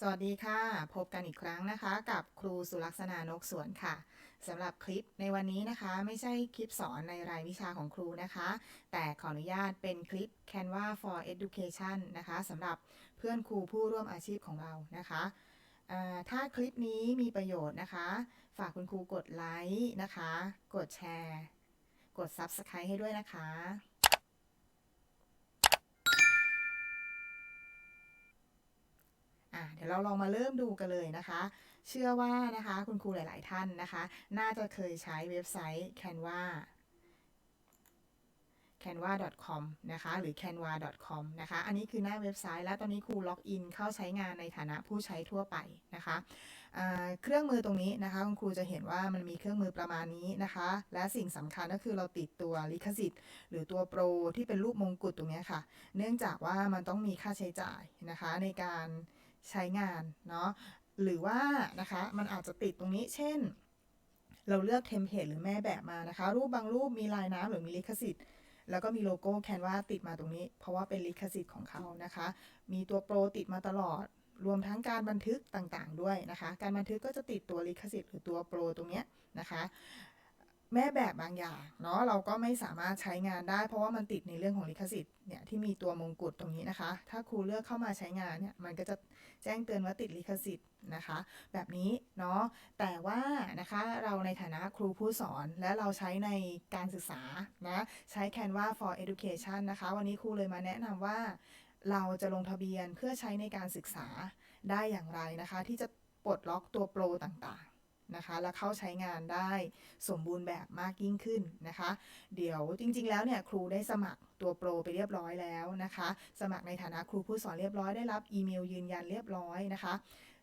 สวัสดีค่ะ พบกันอีกครั้งนะคะ กับครูสุลักษณานกสวนค่ะสำหรับคลิปในวันนี้นะคะ ไม่ใช่คลิปสอนในรายวิชาของครูนะคะ แต่ขออนุญาตเป็นคลิป Canva for Education นะคะสำหรับเพื่อนครูผู้ร่วมอาชีพของเรานะคะถ้าคลิปนี้มีประโยชน์นะคะ ฝากคุณครูกดไลค์นะคะ กดแชร์ กด Subscribe ให้ด้วยนะคะ อะเดี๋ยวเราลองมาเริ่มดูกันเลยนะคะ เชื่อว่านะคะคุณครูหลาย ๆ ท่านนะคะ น่าจะเคยใช้เว็บไซต์ Canva canva.com นะคะ หรือ canva.com นะคะ อันนี้คือหน้าเว็บไซต์ แล้วตอนนี้ครูล็อกอินเข้าใช้งานในฐานะผู้ใช้ทั่วไปนะคะเครื่องมือตรงนี้นะคะคุณครูจะเห็นว่ามันมีเครื่องมือประมาณนี้นะคะ และสิ่งสำคัญก็คือเราติดตัวลิขสิทธิ์ หรือตัวโปรที่เป็นรูปมงกุฎตรงนี้ค่ะ เนื่องจากว่ามันต้องมีค่าใช้จ่ายนะคะในการ ใช้งานเนาะหรือว่านะคะมันอาจจะติดตรงนี้เช่น เราเลือกเทมเพลตหรือแม่แบบมานะคะ รูปบางรูปมีลายน้ำหรือมีลิขสิทธิ์ แล้วก็มีโลโก้แคนวาติดมาตรงนี้ เพราะว่าเป็นลิขสิทธิ์ของเขานะคะ มีตัวโปรติดมาตลอด รวมทั้งการบันทึกต่างๆ ด้วยนะคะ การบันทึกก็จะติดตัวลิขสิทธิ์หรือตัวโปรตรงนี้นะคะ แม่แบบบางอย่างเนาะเราก็ไม่สามารถใช้งานได้ เพราะว่ามันติดในเรื่องของลิขสิทธิ์เนี่ยที่มีตัวมงกุฎตรงนี้นะคะ ถ้าครูเลือกเข้ามาใช้งานเนี่ยมันก็จะแจ้งเตือนว่าติดลิขสิทธิ์นะคะ แบบนี้เนาะแต่ว่านะคะเราในฐานะครูผู้สอนและเราใช้ในการศึกษานะใช้ Canva for Education นะคะ วันนี้ครูเลยมาแนะนำว่า เราจะลงทะเบียนเพื่อใช้ในการศึกษาได้อย่างไรนะคะ ที่จะปลดล็อกตัวโปรต่างๆ นะคะ และเข้าใช้งานได้สมบูรณ์แบบมากยิ่งขึ้นนะคะ เดี๋ยวจริงๆ แล้วเนี่ยครูได้สมัครตัวโปรไปเรียบร้อยแล้วนะคะ สมัครในฐานะครูผู้สอนเรียบร้อยได้รับอีเมลยืนยันเรียบร้อยนะคะ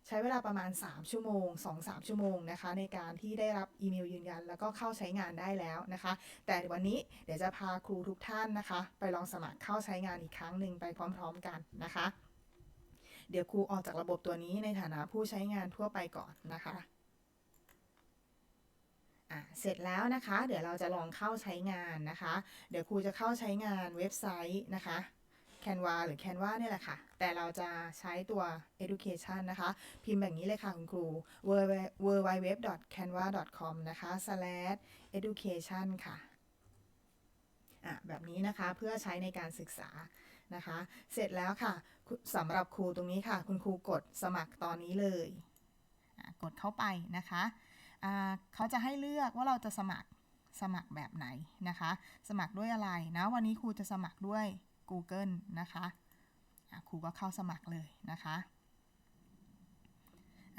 ใช้เวลาประมาณ 3 ชั่วโมง 2-3 ชั่วโมงนะคะ ในการที่ได้รับอีเมลยืนยัน แล้วก็เข้าใช้งานได้แล้วนะคะ แต่วันนี้เดี๋ยวจะพาครูทุกท่านนะคะ ไปลองสมัครเข้าใช้งานอีกครั้งหนึ่งไปพร้อม ๆ กันนะคะเดี๋ยวครูออกจากระบบตัวนี้ในฐานะผู้ใช้งานทั่วไปก่อนนะคะ อะเสร็จแล้วนะคะ เดี๋ยวเราจะลองเข้าใช้งานนะคะ เดี๋ยวครูจะเข้าใช้งานเว็บไซต์นะคะ Canva หรือ Canva เนี่ยแหละค่ะ แต่เราจะใช้ตัว education นะคะ พิมพ์แบบนี้เลยค่ะคุณครู www.canva.com นะคะ slash education ค่ะอะ แบบนี้นะคะเพื่อใช้ในการศึกษานะคะ เสร็จแล้วค่ะสำหรับครูตรงนี้ค่ะ คุณครูกดสมัครตอนนี้เลย กดเข้าไปนะคะ เขาจะให้เลือกว่าเราจะสมัครสมัครแบบไหนนะคะ สมัครด้วยอะไรนะวันนี้ครูจะสมัครด้วย Google นะคะครูก็เข้าสมัครเลยนะคะ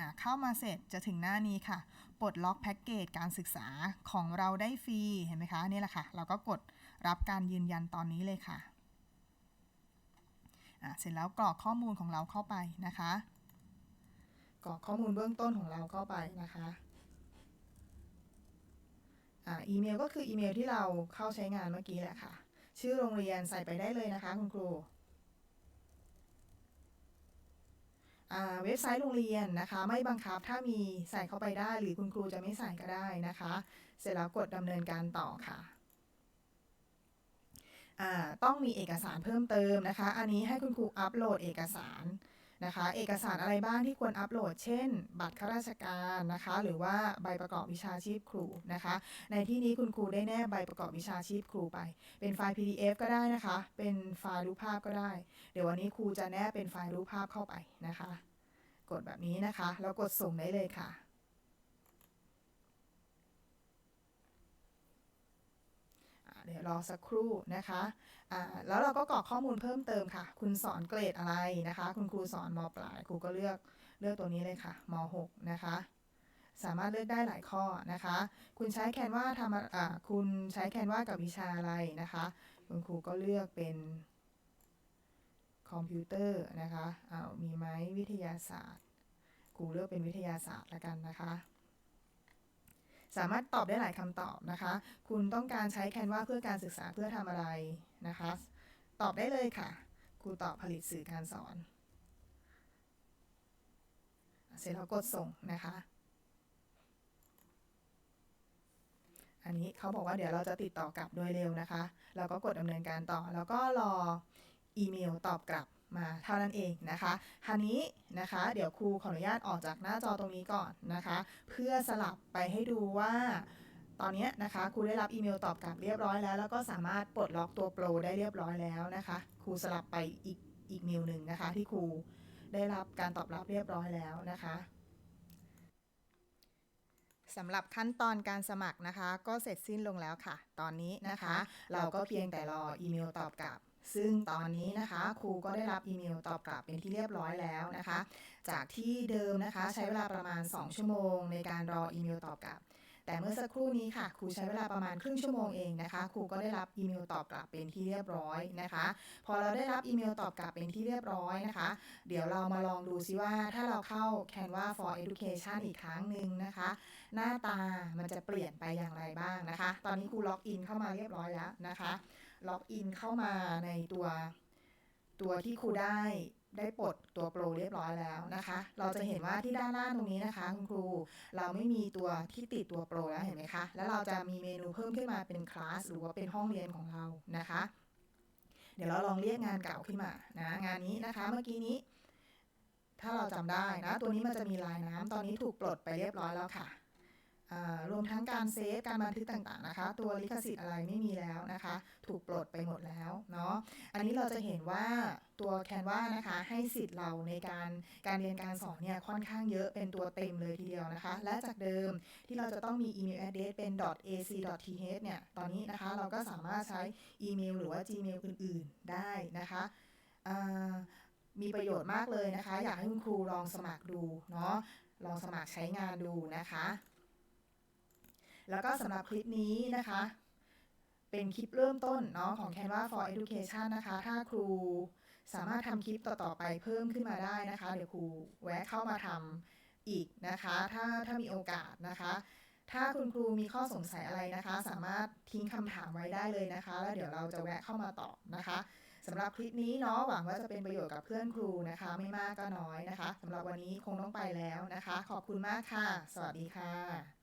ะเข้ามาเสร็จจะถึงหน้านี้ค่ะ ปลดล็อกแพ็กเกจการศึกษาของเราได้ฟรี เห็นไหมคะนี่แหละค่ะ เราก็กดรับการยืนยันตอนนี้เลยค่ะอะเสร็จแล้วกรอกข้อมูลของเราเข้าไปนะคะ กรอกข้อมูลเบื้องต้นของเราเข้าไปนะคะ อีเมลก็คืออีเมลที่เราเข้าใช้งานเมื่อกี้แหละค่ะ ชื่อโรงเรียนใส่ไปได้เลยนะคะคุณครูอ่าเว็บไซต์โรงเรียนนะคะ ไม่บังคับถ้ามีใส่เข้าไปได้หรือคุณครูจะไม่ใส่ก็ได้นะคะ เสร็จแล้วกดดำเนินการต่อค่ะอ่าต้องมีเอกสารเพิ่มเติมนะคะ อันนี้ให้คุณครูอัปโหลดเอกสาร นะคะ เอกสารอะไรบ้างที่ควรอัปโหลด เช่น บัตรข้าราชการนะคะ หรือว่าใบประกอบวิชาชีพครูนะคะ ในที่นี้คุณครูได้แนบใบประกอบวิชาชีพครูไป เป็นไฟล์ PDF ก็ได้นะคะ เป็นไฟล์รูปภาพก็ได้ เดี๋ยววันนี้ครูจะแนบเป็นไฟล์รูปภาพเข้าไปนะคะ กดแบบนี้นะคะ แล้วกดส่งได้เลยค่ะ เดี๋ยวรอสักครู่นะคะอ่าแล้วเราก็กรอกข้อมูลเพิ่มเติมค่ะ คุณสอนเกรดอะไรนะคะ คุณครูสอนมปลายครูก็เลือกเลือกตัวนี้เลยค่ะม 6 นะคะ สามารถเลือกได้หลายข้อนะคะ คุณใช้แคนวาทำคุณใช้แคนวากับวิชาอะไรนะคะ คุณครูก็เลือกเป็นคอมพิวเตอร์นะคะอ้าวมีไหมวิทยาศาสตร์ครูเลือกเป็นวิทยาศาสตร์ละกันนะคะ สามารถตอบได้หลายคำตอบนะคะ คุณต้องการใช้แคนวาเพื่อการศึกษาเพื่อทำอะไรนะคะ ตอบได้เลยค่ะ ครูตอบผลิตสื่อการสอน เสร็จแล้วกดส่งนะคะ อันนี้เขาบอกว่าเดี๋ยวเราจะติดต่อกลับโดยเร็วนะคะเราก็กดดำเนินการต่อ แล้วก็รออีเมลตอบกลับ มาเท่านั้นเองนะคะคราวนี้นะคะเดี๋ยวครูขออนุญาตออกจากหน้าจอตรงนี้ก่อนนะคะ เพื่อสลับไปให้ดูว่าตอนนี้นะคะครูได้รับอีเมลตอบกลับเรียบร้อยแล้ว แล้วก็สามารถปลดล็อกตัวโปรได้เรียบร้อยแล้วนะคะครูสลับไปอีกอีกเมลหนึ่งนะคะ ที่ครูได้รับการตอบรับเรียบร้อยแล้วนะคะสำหรับขั้นตอนการสมัครนะคะ ก็เสร็จสิ้นลงแล้วค่ะ ตอนนี้นะคะ เราก็เพียงแต่รออีเมลตอบกลับ ซึ่งตอนนี้นะคะครูก็ได้รับอีเมลตอบกลับเป็นที่เรียบร้อยแล้วนะคะ จากที่เดิมนะคะใช้เวลาประมาณ 2 ชั่วโมง ในการรออีเมลตอบกลับ แต่เมื่อสักครู่นี้ค่ะครูใช้เวลาประมาณครึ่งชั่วโมงเองนะคะครูก็ได้รับอีเมลตอบกลับเป็นที่เรียบร้อยนะคะ พอเราได้รับอีเมลตอบกลับเป็นที่เรียบร้อยนะคะ เดี๋ยวเรามาลองดูซิว่าถ้าเราเข้า Canva for Education อีกครั้งหนึ่งนะคะ หน้าตามันจะเปลี่ยนไปอย่างไรบ้างนะคะ ตอนนี้ครูล็อกอินเข้ามาเรียบร้อยแล้วนะคะ ล็อกอินเข้ามาในตัว ตัวที่ครูได้ได้ปลดตัวโปรเรียบร้อยแล้วนะคะ เราจะเห็นว่าที่ด้านล่างตรงนี้นะคะคุณครู เราไม่มีตัวที่ติดตัวโปรแล้วเห็นไหมคะ แล้วเราจะมีเมนูเพิ่มขึ้นมาเป็นคลาสหรือว่าเป็นห้องเรียนของเรานะคะ เดี๋ยวเราลองเรียกงานเก่าขึ้นมานะงานนี้นะคะเมื่อกี้นี้ ถ้าเราจำได้นะ ตัวนี้มันจะมีลายน้ำตอนนี้ถูกปลดไปเรียบร้อยแล้วค่ะ รวมทั้งการเซฟการบันทึกต่างๆนะคะ ตัวลิขสิทธิ์อะไรไม่มีแล้วนะคะ ถูกปลดไปหมดแล้วเนาะอันนี้เราจะเห็นว่าตัวแคนวานะคะ ให้สิทธิ์เราในการการเรียนการสอนเนี่ยค่อนข้างเยอะเป็นตัวเต็มเลยทีเดียวนะคะ และจากเดิมที่เราจะต้องมีอีเมล address เป็น .ac.th เนี่ยตอนนี้นะคะ เราก็สามารถใช้อีเมลหรือว่า Gmail อื่นๆได้นะคะมีประโยชน์มากเลยนะคะ อยากให้คุณครูลองสมัครดูเนาะลองสมัครใช้งานดูนะคะ แล้วก็สำหรับคลิปนี้นะคะ เป็นคลิปเริ่มต้นเนาะของ Canva for Education นะคะ ถ้าครูสามารถทำคลิปต่อ ๆ ไปเพิ่มขึ้นมาได้นะคะ เดี๋ยวครูแวะเข้ามาทำอีกนะคะ ถ้าถ้ามีโอกาสนะคะ ถ้าคุณครูมีข้อสงสัยอะไรนะคะ สามารถทิ้งคำถามไว้ได้เลยนะคะ แล้วเดี๋ยวเราจะแวะเข้ามาตอบนะคะสำหรับคลิปนี้เนาะหวังว่าจะเป็นประโยชน์กับเพื่อนครูนะคะ ไม่มากก็น้อยนะคะสำหรับวันนี้คงต้องไปแล้วนะคะ ขอบคุณมากค่ะ สวัสดีค่ะ